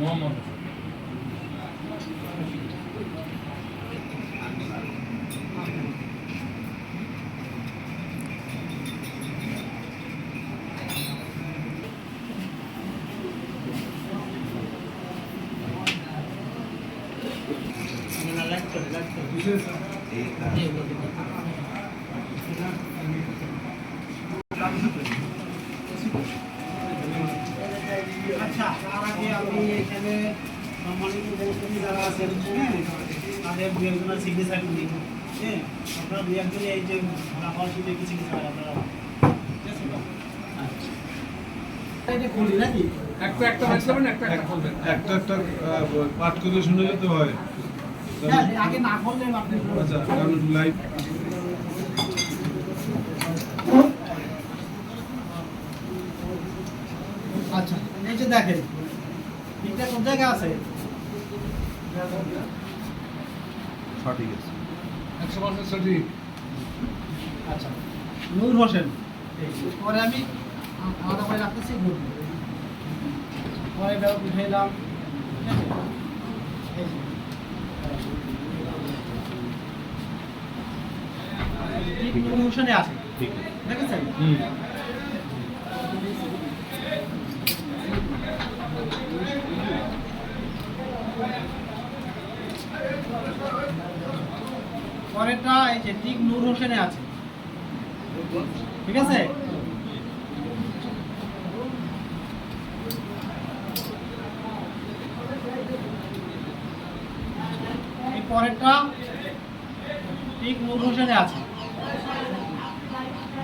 মোহাম্মদ আচ্ছা এখানে সম্মানিত বন্ধু যারা আছেন হ্যাঁ, তাদের দু একজনের সিগনেচার নিই হ্যাঁ আপনারা দু একজন এই যে রাখার সুযোগ কিছু কিছু আপনারা? আচ্ছা। এটা খুলি নাকি? একটা একটা একটা একটা খেলবেন একটা একটা আহ, পাঠ করে শুনে যেতে হয়। হ্যাঁ আগে না করলে আপনি আচ্ছা কারণ লাইভ আচ্ছা এই যে দেখেন এটা কোন জায়গায় আছে? সঠিক আছে। একশো পার্সেন্ট সঠিক। আচ্ছা নূর হোসেন পরে আমি আলাদা করে রাখতেছি নূর। পরে উঠে এলাম ঠিক আছে? ঠিক আছে ঠিক আছে দেখেছেন হুম পরেরটা এই যে ঠিক নূর হোসেনে আছে। ঠিক আছে? এই পরেরটা ঠিক নূর হোসেনে আছে।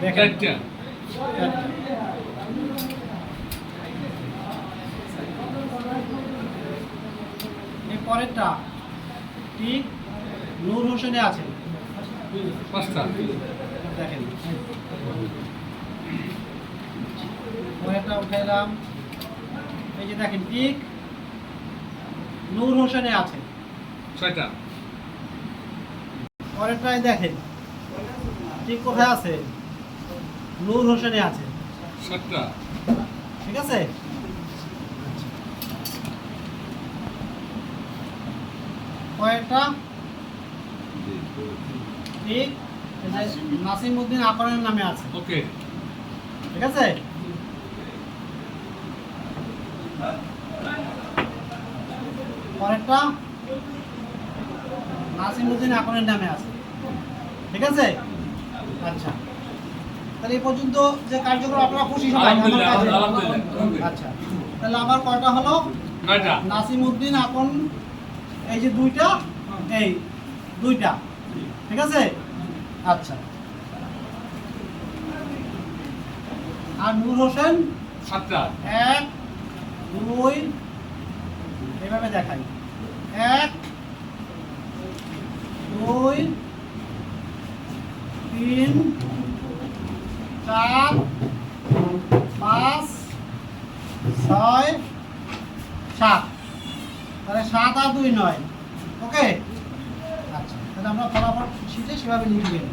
দেখেন। পরেরটা ঠিক নূর হোসেনে আছে। পাঁচটা। দেখেন। পরেরটা উঠাইলাম। এই যে দেখেন ঠিক নূর হোসেনে আছে। ছয়টা। দেখেন ঠিক কোথায় আছে? নূর হোসেনে আছে। সাতটা। ঠিক আছে? কয়েকটা ঠিক? যে আকরের নামে আছে। ওকে। ঠিক আছে? পরেরটা? নাসিম উদ্দিন আকরের নামে আছে। ঠিক আছে? আচ্ছা। তাহলে এই পর্যন্ত যে কার্যক্রম আপনারা খুশি সবাই। আচ্ছা। তাহলে আমার কয়টা হলো? নয়টা। নাসিম আপন এই যে দুইটা এই দুইটা। ঠিক আছে? আচ্ছা। আর নূর হোসেন? সাতটা। এক দুই এভাবে দেখাই। এক দুই তিন চার পাঁচ ছয় সাত। তাহলে সাত আর দুই নয়। ওকে? আমরা ফলাফল শীঘ্রই সেভাবে লিখবেন